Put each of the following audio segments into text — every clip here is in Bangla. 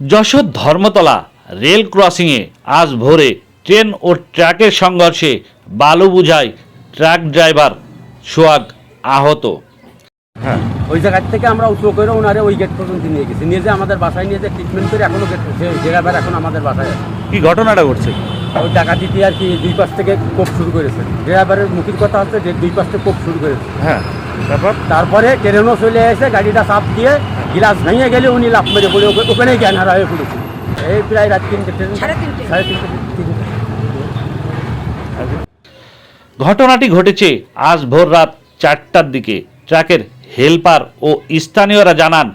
যশোর ধর্মতলা রেল ক্রসিংয়ে আজ ভোরে ট্রেন ও ট্রাকের সংঘর্ষে বালু বুঝায় ট্রাক ড্রাইভার সোয়াগ আহত। হ্যাঁ ওই জায়গা থেকে আমরা উঁচু করে ওনারে ওই গেট পর্যন্ত নিয়ে গেছি। নিয়ে যে আমাদের বাসায় নিয়ে যে ট্রিটমেন্ট করে এখনও গেট ড্রাইভার এখন আমাদের বাসায় আছে। কি ঘটনাটা ঘটছে? ওই টাকা দিতে আর কি দুই পাশ থেকে কোপ শুরু করেছে। ড্রাইভারের মুখের কথা হচ্ছে যে দুই পাশ থেকে কোপ শুরু করেছে। হ্যাঁ তারপর? তারপরে ট্রেনও চলে এসে গাড়িটা চাপ দিয়ে গিলাস ভেঙে গেলে উনি লাফ মেরে পড়ে ওকে- ওখানেই জ্ঞান হারা হয়ে পড়েছে। এই প্রায় রাত তিনটে ট্রেন সাড়ে তিনটে। সাড়ে তিনটে তিনটে। ঘটনাটি ঘটেছে আজ ভোর রাত চারটার দিকে। ট্রাকের হেলপার ও স্থানীয়রা জানান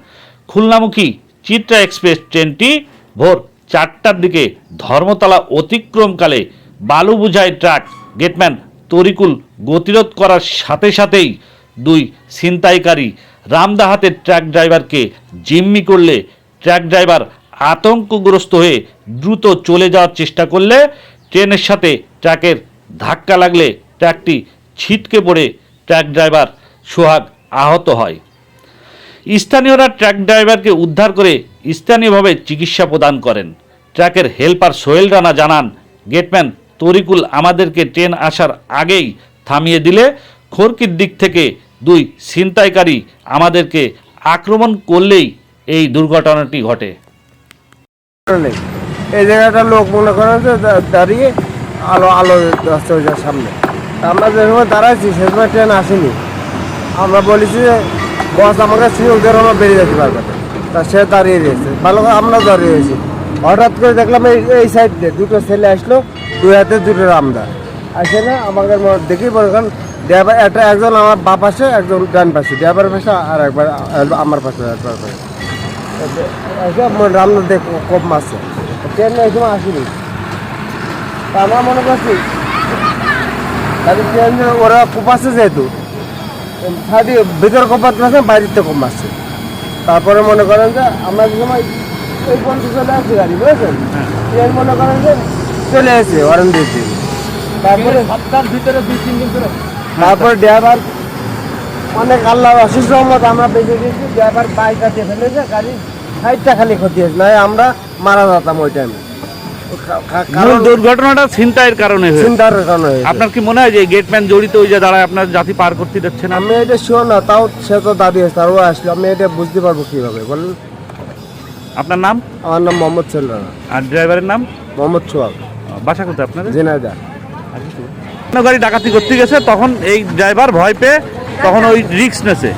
খুলনামুখী চিত্রা এক্সপ্রেস ট্রেনটি ভোর চারটার দিকে ধর্মতলা অতিক্রমকালে বালু বুঝাই ট্রাক গেটম্যান তরিকুল গতিরোধ করার সাথে সাথেই দুই ছিনতাইকারী রামদাহাতের ট্রাক ড্রাইভারকে জিম্মি করলে ট্রাক ড্রাইভার আতঙ্কগ্রস্ত হয়ে দ্রুত চলে যাওয়ার চেষ্টা করলে ট্রেনের সাথে ট্রাকের ধাক্কা লাগলে ট্রাকটি ছিটকে পড়ে ট্রাক ড্রাইভার সোহাগ আহত হয়। স্থানীয়রা ট্রাক ড্রাইভারকে উদ্ধার করে স্থানীয়ভাবে চিকিৎসা প্রদান করেন। ট্রাকের হেলপার সোহেল রানা জানান, গেটম্যান তরিকুল আমাদেরকে ট্রেন আসার আগেই থামিয়ে দিলে খড়কির দিক থেকে দুই, ছিনতাইকারী আমাদেরকে আক্রমণ করলেই এই দুর্ঘটনাটি ঘটে। এই জায়গাটা লোক মনে করেন যে দাঁড়িয়ে আলো আলো জায়গার সামনে। আমরা যে সময় দাঁড়াইছি সে সময় ট্রেন আসেনি। আমরা বলেছি যে, বস, আমাকে সুযোগ আমরা বেরিয়ে যেতে পারবে তা সে দাঁড়িয়ে রয়েছে। ভালো আমরা দাঁড়িয়ে রয়েছি। হঠাৎ করে দেখলাম এই এই সাইড দিয়ে দুটো ছেলে আসলো, দুই হাতে, দুটো রামদা। আসে না আমাকে ম- দেখি মনে করেন ড্রাইভার একটা একজন আমার বাপ পাশে একজন ডান পাশে। ড্রাইভারের পাশে আর একবার আমার পাশে একবার পাশে রান্না দেখ কোপ মারছে ট্রেন এই সময় আসেনি। তা আমরা মনে করছি তাহলে ট্রেন ওরা কোপাচ্ছে যেহেতু সাইডে ভিতরে কোপাতে পারছে বাইরেতে কম মারছে তারপরে মনে করেন যে আমরা যে সময় এই পর্যন্ত চলে আসছি গাড়ি বুঝেছেন? ট্রেন মনে করেন যে চলে এসেছে ওয়ারেন্টি তারপরে সপ্তাহের ভিতরে দুই তিন দিন করে। তারপর ড্রাইভার অনেক আল্লাহ অশেষ রহমত আমরা বেঁচে গেছি ড্রাইভার বাইক কাটিয়ে ফেলেছে গাড়ি সাইডটা খালি ক্ষতি হয়েছে নয় আমরা মারা যেতাম ওই টাইমে মূল দুর্ঘটনাটা ছিনতাইয়ের কারণে হয়েছে। কারণে আপনার কি মনে হয় যে গেটম্যান জড়িত ওই যে দাঁড়ায় আপনার জাতি পার করতে দিচ্ছে না? আমি এটা শিওর না তাও সে তো দাঁড়িয়ে আছে তারও আসলো আমি এটা বুঝতে পারব কীভাবে বলুন। আপনার নাম? আমার নাম মোহাম্মদ আর ড্রাইভারের নাম? মোহাম্মদ সোহাগ। বাসা কোথায় আপনাদের? জেনাদা অন্য গাড়ি ডাকাতি করতে গেছে তখন এই ড্রাইভার ভয় পেয়ে তখন ওই রিক্স নেছে